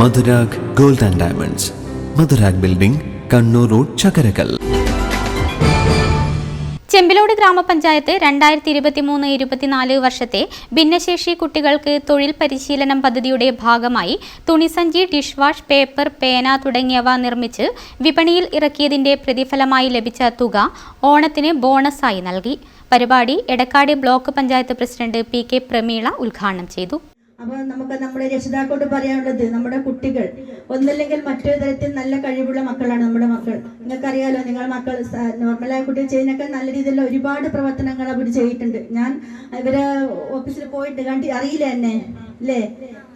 Madhurag gold and diamonds. Madhurag building Kannur road Chakkarakkal. Chembilode ഗ്രാമപഞ്ചായത്ത് രണ്ടായിരത്തി ഇരുപത്തിമൂന്ന് ഇരുപത്തിനാല് വർഷത്തെ ഭിന്നശേഷി കുട്ടികൾക്ക് തൊഴിൽ പരിശീലനം പദ്ധതിയുടെ ഭാഗമായി തുണിസഞ്ചി ഡിഷ് വാഷ് പേപ്പർ പേന തുടങ്ങിയവ നിർമ്മിച്ച് വിപണിയിൽ ഇറക്കിയതിന്റെ പ്രതിഫലമായി ലഭിച്ച തുക ഓണത്തിന് ബോണസായി നൽകി. പരിപാടി Edakkad block panchayat president P K Prameela ഉദ്ഘാടനം ചെയ്തു. അപ്പോൾ നമുക്ക് നമ്മുടെ രക്ഷിതാക്കളോട് പറയാനുള്ളത് നമ്മുടെ കുട്ടികൾ ഒന്നല്ലെങ്കിൽ മറ്റൊരു തരത്തിൽ നല്ല കഴിവുള്ള മക്കളാണ് നമ്മുടെ മക്കൾ. നിങ്ങൾക്കറിയാലോ നിങ്ങൾ മക്കൾ നോർമലായ കുട്ടികൾ ചെയ്യുന്നൊക്കെ നല്ല രീതിയിലുള്ള ഒരുപാട് പ്രവർത്തനങ്ങൾ അവർ ചെയ്തിട്ടുണ്ട്. ഞാൻ ഇവരെ ഓഫീസിൽ പോയിട്ട് കണ്ടി അറിയില്ല എന്നെ? അല്ലേ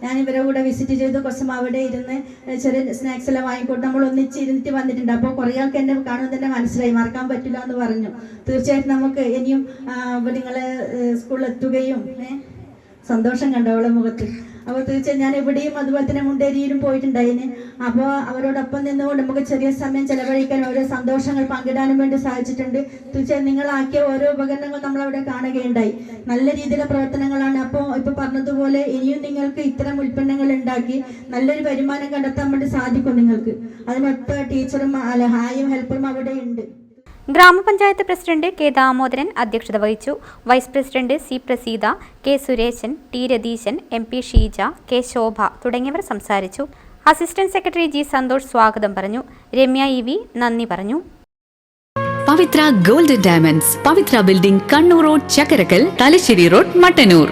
ഞാൻ ഇവരെ കൂടെ വിസിറ്റ് ചെയ്തു. കുറച്ചും അവിടെ ഇരുന്ന് ചെറിയ സ്നാക്സ് എല്ലാം വാങ്ങിക്കൊണ്ട് നമ്മൾ ഒന്നിച്ച് ഇരുന്നിട്ട് വന്നിട്ടുണ്ട്. അപ്പോൾ കുറേ ആൾക്ക് എന്നെ കാണുമ്പോൾ തന്നെ മനസ്സിലായി. മറക്കാൻ പറ്റില്ല എന്ന് പറഞ്ഞു. തീർച്ചയായിട്ടും നമുക്ക് ഇനിയും നിങ്ങൾ സ്കൂളിൽ എത്തുകയും ഏഹ് സന്തോഷം കണ്ടു അവളെ മുഖത്ത് അപ്പോൾ തീർച്ചയായും ഞാൻ എവിടെയും അതുപോലെ തന്നെ മുണ്ടേരിയിലും പോയിട്ടുണ്ടായിന്. അപ്പോൾ അവരോടൊപ്പം നിന്നുകൊണ്ട് നമുക്ക് ചെറിയ സമയം ചെലവഴിക്കാൻ ഓരോ സന്തോഷങ്ങൾ പങ്കിടാനും വേണ്ടി സാധിച്ചിട്ടുണ്ട്. തീർച്ചയായും നിങ്ങളാക്കിയ ഓരോ ഉപകരണങ്ങൾ നമ്മൾ അവിടെ കാണുകയുണ്ടായി. നല്ല രീതിയിലെ പ്രവർത്തനങ്ങളാണ്. അപ്പോൾ ഇപ്പൊ പറഞ്ഞതുപോലെ ഇനിയും നിങ്ങൾക്ക് ഇത്തരം ഉൽപ്പന്നങ്ങൾ ഉണ്ടാക്കി നല്ലൊരു വരുമാനം കണ്ടെത്താൻ വേണ്ടി സാധിക്കും നിങ്ങൾക്ക്. അതിനൊത്ത ടീച്ചറും അല്ല ഹായും ഹെൽപ്പറും അവിടെ ഉണ്ട്. ഗ്രാമപഞ്ചായത്ത് പ്രസിഡന്റ് കെ ദാമോദരൻ അധ്യക്ഷത വഹിച്ചു. Vice president C Praseetha K Suresan T Ratheesan M P Sheeja K Shobha തുടങ്ങിയവർ സംസാരിച്ചു. അസിസ്റ്റന്റ് സെക്രട്ടറി ജി സന്തോഷ് സ്വാഗതം പറഞ്ഞു. രമ്യ ഇ വി നന്ദി പറഞ്ഞു. Pavithra golden diamonds Pavithra building Kannur road Chakkarakkal Thalassery road Mattannur.